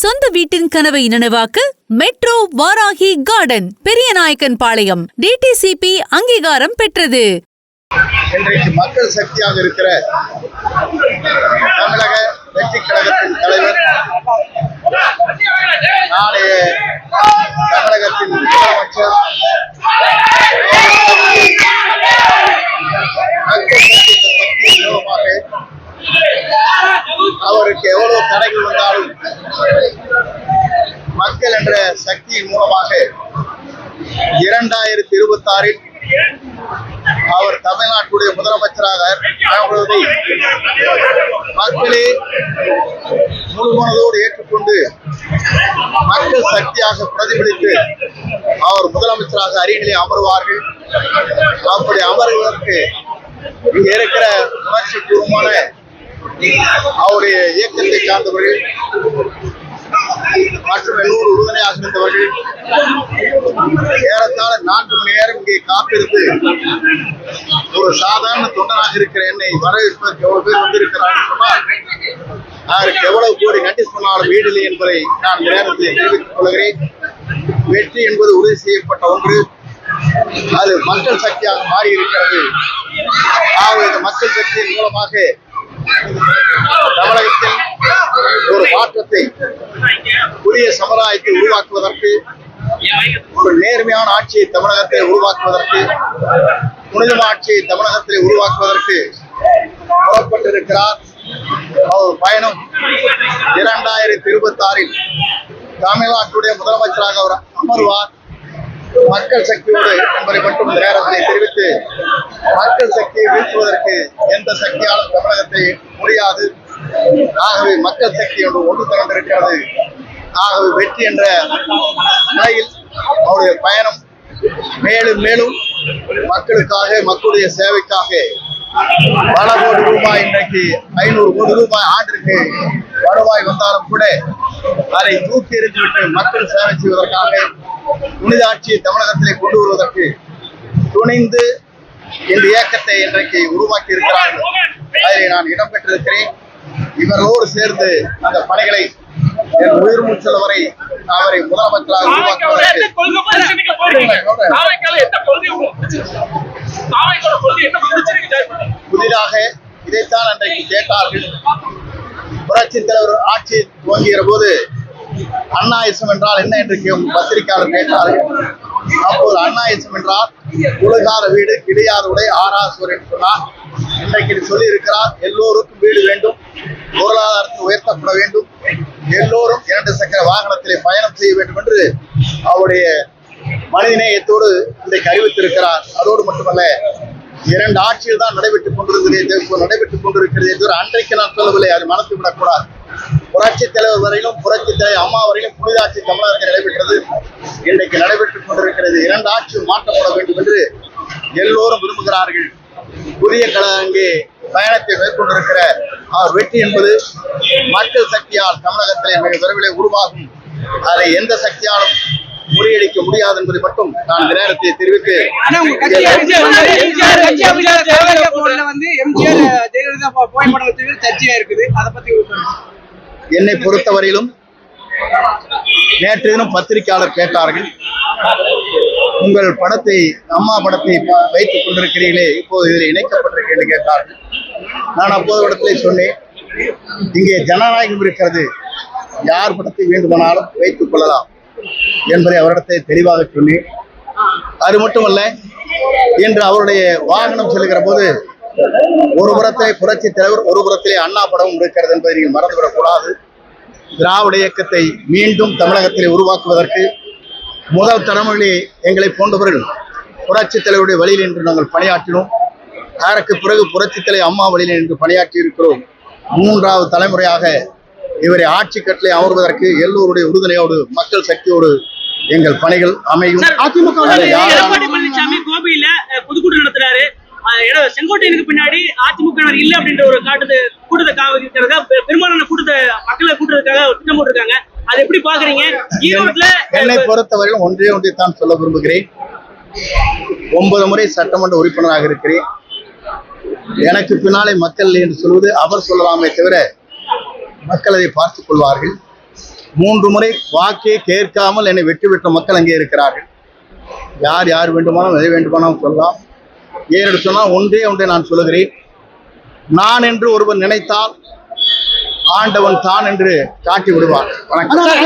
சொந்த வீட்டின் கனவை நனவாக்க metro Varahi garden Periyanaickenpalayam DTCP அங்கீகாரம் பெற்றது. இன்றைக்கு மக்கள் சக்தியாக இருக்கிற தமிழக வெற்றி கழகத்தின் தலைவர் நாளைய தமிழகத்தின் முதலமைச்சர் மக்கள் சக்தி என்ற சக்தியின் மூலமாக அவருக்கு எவ்வளவு தடைகள் வந்தாலும் மக்கள் என்ற சக்தியின் மூலமாக இரண்டாயிரத்தி இருபத்தி ஆறில் அவர் தமிழ்நாட்டுடைய முதலமைச்சராக ஆகுவதை மக்களே முழுமனதோடு ஏற்றுக்கொண்டு மக்கள் சக்தியாக பிரதிபலித்து அவர் முதலமைச்சராக அரியணையிலே அமர்வார்கள். அப்படி அமர்வதற்கு இருக்கிற உணர்ச்சி பூர்வமான அவருடைய இயக்கத்தை சார்ந்தவர்கள் மற்றும் எல்லோரும் உறுதுணை இருந்தவர்கள் ஏறத்தாழ நான்கு மணி நேரம் இங்கே காத்திருந்து ஒரு சாதாரண தொண்டனாக இருக்கிற என்னை வரவேற்பதற்கு எவ்வளவு பேர் வந்திருக்கிறார்கள் சொன்னால் அதற்கு எவ்வளவு கோடி நன்றி சொன்னாலும் வீடில்லை என்பதை நான் நேரத்தில் தெரிவித்துக் கொள்கிறேன். வெற்றி என்பது உறுதி செய்யப்பட்ட ஒன்று. அது மக்கள் சக்தியாக மாறி இருக்கிறது இந்த மக்கள் சக்தியின் மூலமாக தமிழகத்தில் ஒரு மாற்றத்தை புதிய சமுதாயத்தை உருவாக்குவதற்கு ஒரு நேர்மையான ஆட்சியை தமிழகத்தை உருவாக்குவதற்கு புனிதமான ஆட்சியை தமிழகத்தில் உருவாக்குவதற்கு புறப்பட்டிருக்கிறார். அவர் பயணம் இரண்டாயிரத்தி இருபத்தி ஆறில் தமிழ்நாட்டுடைய முதலமைச்சராக அவர் அமர்வார். மக்கள் சக்தியோடு என்பதை மட்டும் இந்த நேரத்தில் தெரிவித்து மக்கள் சக்தியை வீழ்த்துவதற்கு எந்த சக்தியாலும் தமிழகத்தை முடியாது. ஆகவே மக்கள் சக்தி ஒன்று ஒன்று திரண்டிருக்கிறது ஆகவே வெற்றி என்ற நிலையில் அவருடைய பயணம் மேலும் மேலும் மக்களுக்காக மக்களுடைய சேவைக்காக பல கோடி ரூபாய் இன்றைக்கு ஐநூறு கோடி ரூபாய் ஆண்டிற்கு வருவாய் வந்தாலும் கூட அதை தூக்கி எறிந்துவிட்டு மக்கள் சேவை செய்வதற்காக புனித ஆட்சியை தமிழகத்திலே கொண்டு வருவதற்கு துணிந்து இந்த இயக்கத்தை இன்றைக்கு உருவாக்கி இருக்கிறார்கள் அதில் நான் இடம்பெற்றிருக்கிறேன் இவர்களோடு சேர்ந்து அந்த பணிகளை என் உயிர் மூச்சல் வரை அவரை முதலமைச்சராக? புதிதாக இதைத்தான் அன்றைக்கு கேட்டார்கள். புரட்சி தலைவர் ஆட்சி துவங்குகிற போது அண்ணாயிசம் என்றால் என்ன என்று கே- பத்திரிகையாளர் கேட்டார்கள் அப்போது அண்ணாயிசம் என்றால் உலகார வீடு கிடையாத ஆராசுவர் என்று சொன்னார். இன்றைக்கு சொல்லி இருக்கிறார் எல்லோருக்கும் வீடு வேண்டும் பொருளாதாரத்தை உயர்த்தப்பட வேண்டும் எல்லோரும் இரண்டு சக்கர வாகனத்திலே பயணம் செய்ய வேண்டும் என்று அவருடைய மனிதநேயத்தோடு இன்றைக்கு அறிவித்திருக்கிறார். அதோடு மட்டுமல்ல இரண்டு ஆட்சியில் தான் நடைபெற்றுக் கொண்டிருக்கிறதே நடைபெற்றுக் கொண்டிருக்கிறது என்று அன்றைக்கு நான் சொல்லவில்லை அது மனசு விடக்கூடாது புரட்சி தலைவர் வரையிலும் புரட்சி தலைவர் அம்மா வரையிலும் புனித ஆட்சி தமிழகத்தில் நடைபெற்றது. இன்றைக்கு நடைபெற்றுக் கொண்டிருக்கிறது இரண்டு ஆட்சியும் மாற்றப்பட வேண்டும் என்று எல்லோரும் விரும்புகிறார்கள். புதிய கழகம் அங்கே பயணத்தை மேற்கொண்டிருக்கிற அவர் வெற்றி என்பது மக்கள் சக்தியால் தமிழகத்திலே மிக விரைவில் உருவாகும். அதை எந்த சக்தியாலும் முறியடிக்க முடியாது என்பதை மட்டும் நான் இந்த நேரத்தை தெரிவித்து வந்து எம்ஜிஆர் ஜெயலலிதா புகைப்படம் இருக்குது. அதை பத்தி. என்னை பொறுத்தவரையிலும் நேற்று தினம் பத்திரிகையாளர் கேட்டார்கள். உங்கள் படத்தை அம்மா படத்தை ப- வைத்துக் கொண்டிருக்கிறீர்களே இப்போது இதில் இணைக்கப்பட்டிருக்கிறேன் என்று கேட்டார்கள் நான் அப்போது இடத்திலே சொன்னேன் இங்கே ஜனநாயகம் இருக்கிறது. யார் படத்தை வேண்டுமானாலும் வைத்துக் கொள்ளலாம் என்பதை அவரிடத்தை தெளிவாக சொன்னேன். அது மட்டுமல்ல இன்று அவருடைய வாகனம் செல்கிற போது ஒரு புறத்திலே புரட்சி தலைவர் ஒரு புறத்திலே அண்ணா படமும் இருக்கிறது என்பதை நீங்கள் மறந்துவிடக் கூடாது திராவிட இயக்கத்தை மீண்டும் தமிழகத்திலே உருவாக்குவதற்கு முதல் தலைமுறையிலே எங்களை போன்றவர்கள் புரட்சி தலைவருடைய வழியில் என்று நாங்கள் பணியாற்றினோம். அதற்கு பிறகு புரட்சி தலைவர் அம்மா வழியில் என்று பணியாற்றி இருக்கிறோம் மூன்றாவது தலைமுறையாக இவரை ஆட்சி கட்டளை அமர்வதற்கு எல்லோருடைய உறுதுணையோடு மக்கள் சக்தியோடு எங்கள் பணிகள் அமையும். அதிமுக எட- செங்கோட்டையனுக்கு பின்னாடி அதிமுக இல்ல அப்படின்ற ஒரு காட்டுது கூட்டத்தை காவிக்கிறதுக்காக பெ- பெரும்பாலான கூட்டத்தை மக்களை கூட்டுறதுக்காக திட்டம் போட்டிருக்காங்க. அதை எப்படி பாக்குறீங்க ஈரோட்ல என்னை பொறுத்தவரையிலும் ஒன்றே ஒன்றை தான் சொல்ல விரும்புகிறேன். ஒன்பது முறை சட்டமன்ற உறுப்பினராக இருக்கிறேன். எனக்கு பின்னாலே மக்கள் என்று சொல்வது அவர் சொல்லலாமே தவிர மக்கள் அதை பார்த்துக் கொள்வார்கள். மூன்று முறை வாக்கே கேட்காமல் என்னை வெற்றி பெற்ற மக்கள் அங்கே இருக்கிறார்கள். யார் யார் வேண்டுமானாலும் எதை வேண்டுமானாலும் சொல்லலாம். ஏனென்று சொன்னால் ஒன்றே ஒன்றே நான் சொல்லுகிறேன். நான் என்று ஒருவன் நினைத்தால் ஆண்டவன் தான் என்று காட்டி விடுவார் வணக்கம்.